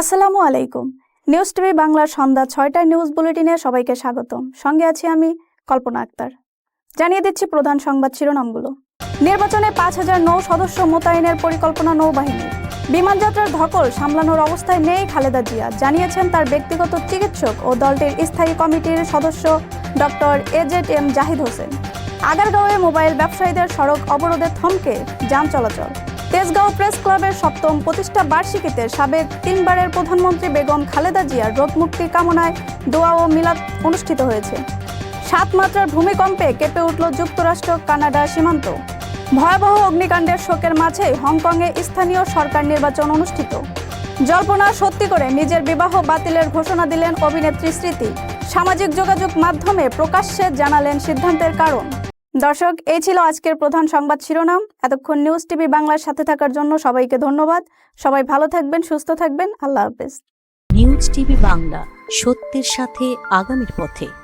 আসসালামু আলাইকুম। News TV বাংলার সন্ধ্যা ছয়টায় নিউজ বুলেটিনে সবাইকে স্বাগতম। সঙ্গে আছি আমি কল্পনা আক্তার। জানিয়ে দিচ্ছি প্রধান সংবাদ শিরোনামগুলো। নির্বাচনে পাঁচ হাজার নৌ সদস্য মোতায়েনের পরিকল্পনা নৌবাহিনীর বিমানযাত্রার ধকল সামলানোর অবস্থায় নেই খালেদা জিয়া, জানিয়েছেন তার ব্যক্তিগত চিকিৎসক ও দলটির স্থায়ী কমিটির সদস্য doctor A Z M Zahid Hossain. আগারগাঁওয়ে mobile ব্যবসায়ীদের সড়ক অবরোধে থমকে যান চলাচল। তেজগাঁও প্রেস ক্লাবের সপ্তম প্রতিষ্ঠা বার্ষিকীতে সাবেক তিনবারের প্রধানমন্ত্রী বেগম খালেদা জিয়ার রোগ মুক্তি কামনায় দোয়া ও মিলাদ অনুষ্ঠিত হয়েছে। সাত মাত্রার ভূমিকম্পে কেঁপে উঠল যুক্তরাষ্ট্র, কানাডা সীমান্ত। ভয়াবহ অগ্নিকাণ্ডের শোকের মাঝেই হংকংয়ে স্থানীয় সরকার নির্বাচন অনুষ্ঠিত। জল্পনা সত্যি করে নিজের বিবাহ বাতিলের ঘোষণা দিলেন অভিনেত্রী স্মৃতি। সামাজিক যোগাযোগ মাধ্যমে প্রকাশ্যে জানালেন সিদ্ধান্তের কারণ। দর্শক এই ছিল আজকের প্রধান সংবাদ শিরোনাম। এতক্ষণ নিউজ টিভি বাংলার সাথে থাকার জন্য সবাইকে ধন্যবাদ। সবাই ভালো থাকবেন, সুস্থ থাকবেন। আল্লাহ হাফেজ। নিউজ টিভি বাংলা, সত্যের সাথে আগামীর পথে।